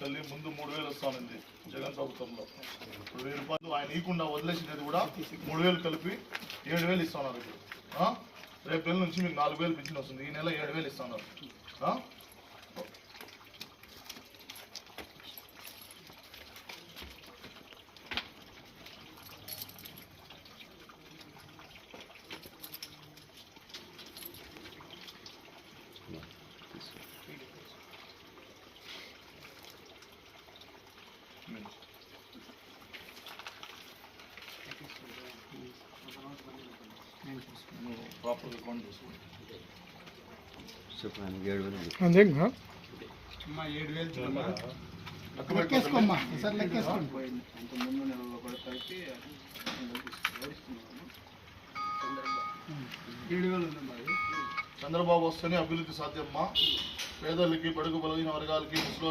తల్లి ముందు మూడు వేలు వస్తానండి జగన్ ప్రభుత్వంలో. ఇప్పుడు వెయ్యి రూపాయలు ఆయన ఇవ్వకుండా వదిలేసినది కూడా మూడు వేలు కలిపి ఏడు వేలు ఇస్తున్నారు ఇప్పుడు. ఆ? రేపు నుంచి మీకు నాలుగు వేలు పింఛన్ వస్తుంది. ఈ నెల ఏడు వేలు ఇస్తున్నారు. ఆ? అకౌంట్ ఏడు వేలు అందరికి అమ్మా ఏడు వేలు లెక్కేసుకోమ్మా సార్ లెక్కేసుకోండి ముందు నెలలో ఏడు వేలు ఉంది మరి చంద్రబాబు వస్తేనే అభివృద్ధి సాధ్యమ్మా పేదలకి బడుగు బలహీన వర్గాలకి ముసలి